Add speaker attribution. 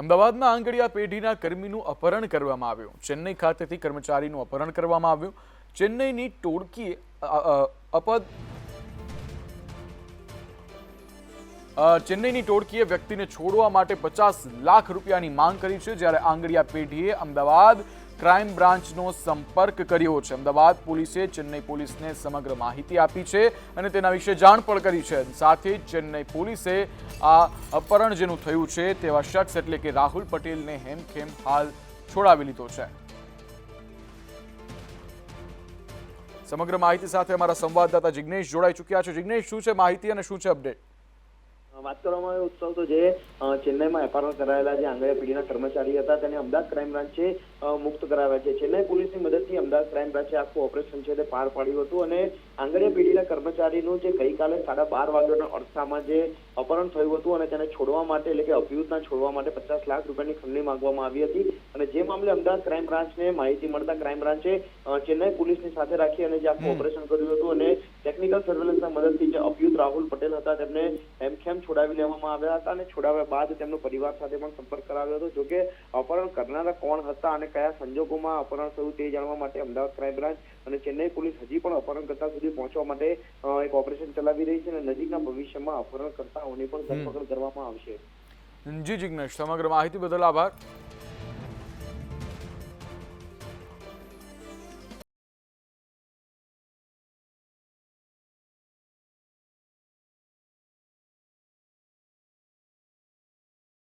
Speaker 1: અમદાવાદના આંગડિયા પેઢીના કર્મીનું અપહરણ કરવામાં આવ્યું. ચેન્નઈ ખાતેથી કર્મચારીનું અપહરણ કરવામાં આવ્યું. ચેન્નઈની ટોળકીએ અપદ ચેન્નઈની ટોળકીએ વ્યક્તિને છોડવા માટે પચાસ લાખ રૂપિયાની માંગ કરી છે. જ્યારે આંગડિયા પેઢીએ અમદાવાદ ક્રાઇમ બ્રાન્ચનો સંપર્ક કર્યો છે. અમદાવાદ પોલીસે ચેન્નઈ પોલીસને સમગ્ર માહિતી આપી છે અને તેના વિશે જાણ પણ કરી છે. સાથે ચેન્નઈ પોલીસે આ અપહરણ જેનું થયું છે તેવા શખ્સ એટલે કે રાહુલ પટેલને હેમખેમ હાલ છોડાવી લીધો છે. સમગ્ર માહિતી સાથે અમારા સંવાદદાતા જિગ્નેશ જોડાઈ ચૂક્યા છે. જિગ્નેશ, શું છે માહિતી અને શું છે અપડેટ?
Speaker 2: વાત કરવામાં આવે ઉત્સવ તો જે ચેન્નાઈમાં એફઆરઆર કરાયેલા જે આંગળીયા પેઢીના કર્મચારી હતા તેને અમદાવાદ ક્રાઇમ બ્રાન્ચે મુક્ત કરાવ્યા છે. ચેન્નઈ પોલીસની મદદથી અમદાવાદ ક્રાઇમ બ્રાન્ચે આખું ઓપરેશન છે તે પાર પાડ્યું હતું અને આંગળીયા પેઢીના કર્મચારીનું જે ગઈકાલે સાડા બાર વાગ્યાના અરસામાં જે અપહરણ થયું હતું અને તેને છોડવા માટે એટલે કે અભિયુતના છોડવા માટે પચાસ લાખ રૂપિયાની ખંડણી માંગવામાં આવી હતી. અને જે મામલે અમદાવાદ ક્રાઇમ બ્રાન્ચને માહિતી મળતા ક્રાઇમ બ્રાન્ચે ચેન્નાઈ પોલીસની સાથે રાખી અને જે આખું ઓપરેશન કર્યું હતું અને ટેકનિકલ સર્વેલન્સના મદદથી જે અભિયુત રાહુલ પટેલ હતા તેમને હેમખેમ છોડાવી લેવામાં આવ્યા હતા અને છોડાવ્યા બાદ તેમનો પરિવાર સાથે પણ સંપર્ક કરાવ્યો હતો. જોકે અપહરણ કરનારા કોણ હતા અને કયા સંજોગોમાં અપહરણ થયું તે જાણવા માટે અમદાવાદ ક્રાઇમ બ્રાન્ચ અને ચેન્નઈ પોલીસ હજી પણ અપહરણકર્તા સુધી પહોંચવા માટે એક ઓપરેશન ચલાવી રહી છે અને નજીકના ભવિષ્યમાં અપહરણકર્તાઓની પણ ધરપકડ કરવામાં આવશે.
Speaker 1: જી જિગ્નેશ, સમગ્ર માહિતી બદલ આભાર.